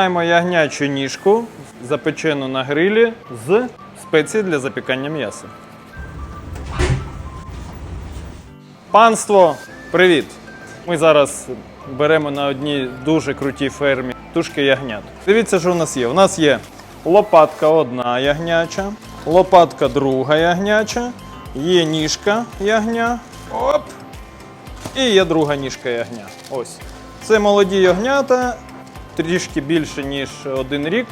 Маємо ягнячу ніжку, запечену на грилі з спеції для запікання м'яса. Панство, привіт! Ми зараз беремо на одній дуже крутій фермі тушки ягнят. Дивіться, що у нас є. У нас є лопатка одна ягняча, лопатка друга ягняча, є ніжка ягня. Оп! І є друга ніжка ягня. Ось. Це молоді ягнята, трішки більше, ніж один рік.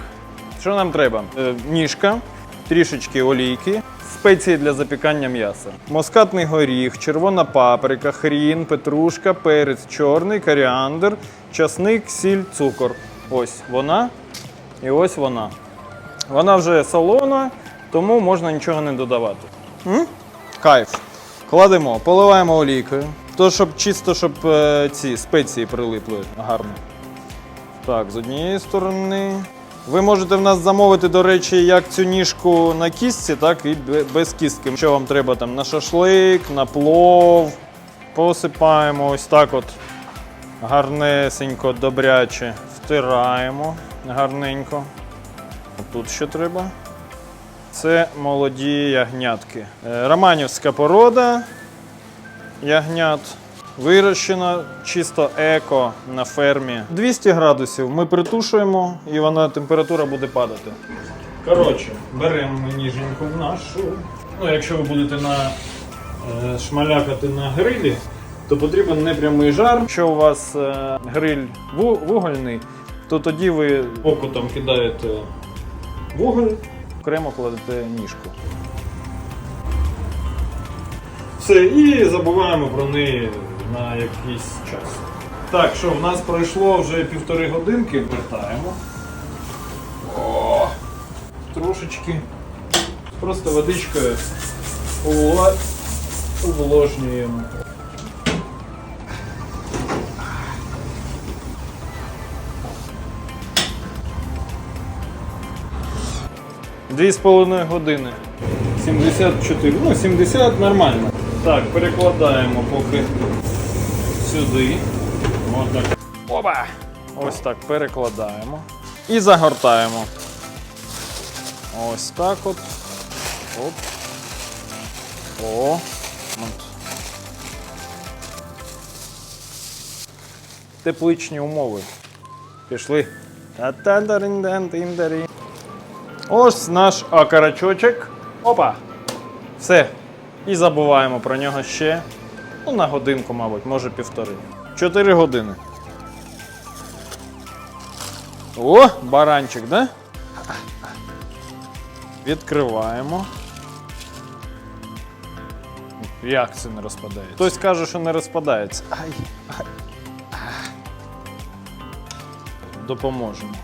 Що нам треба? Е, ніжка, трішечки олійки, спеції для запікання м'яса. Москатний горіх, червона паприка, хрін, петрушка, перець чорний, коріандр, часник, сіль, цукор. Ось вона і ось вона. Вона вже солона, тому можна нічого не додавати. М? Кайф. Кладемо, поливаємо олійкою. То, щоб чисто, щоб е, ці спеції прилипли гарно. Так, з однієї сторони. Ви можете в нас замовити, до речі, як цю ніжку на кістці, так і без кістки. Що вам треба там на шашлик, на плов. Посипаємо ось так от гарнесенько, добряче. Втираємо гарненько. Тут що треба? Це молоді ягнятки. Е, Романівська порода ягнят. Вирощена чисто еко на фермі. 200 градусів ми притушуємо і вона температура буде падати. Коротше, беремо ніженьку в нашу. Ну, якщо ви будете на е, шмалякати на грилі, то потрібен непрямий жар. Якщо у вас е, гриль ву- вугольний, то тоді ви окутом кидаєте вуголь, окремо кладете ніжку. Все, і забуваємо про неї на якийсь час. Так, що, в нас пройшло вже півтори годинки, вертаємо. О, трошечки. Просто водичкою увла- увлажнюємо. Дві з половиною години. 74. Ну, 70 нормально. Так, перекладаємо поки сюди. Отак. Опа! Ось так перекладаємо. І загортаємо. Ось так от. Оп. О. От. Тепличні умови. Пішли. Ось наш окорочочок. Опа! Все. І забуваємо про нього ще. Ну, на годинку, мабуть, може півтори. Чотири години. О, баранчик, да? Відкриваємо. Як це не розпадається? Хтось каже, що не розпадається. Ай, ай. Допоможемо.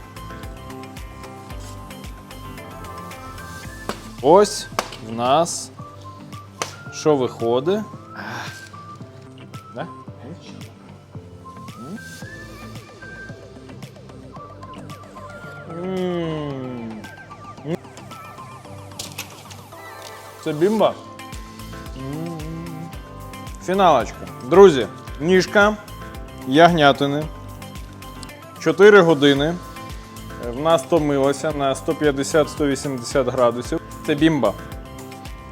Ось в нас що виходить. Да? Це бімба. Фіналочка. Друзі, ніжка ягнятини. 4 години. В нас томилося на 150-180 градусів. Це бімба.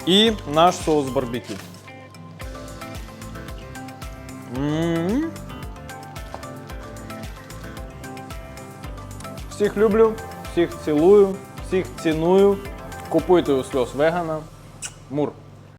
І наш соус барбекю. М. Всіх люблю, всіх цілую, всіх ціную. Купуйте у сльоз вегана. Мур.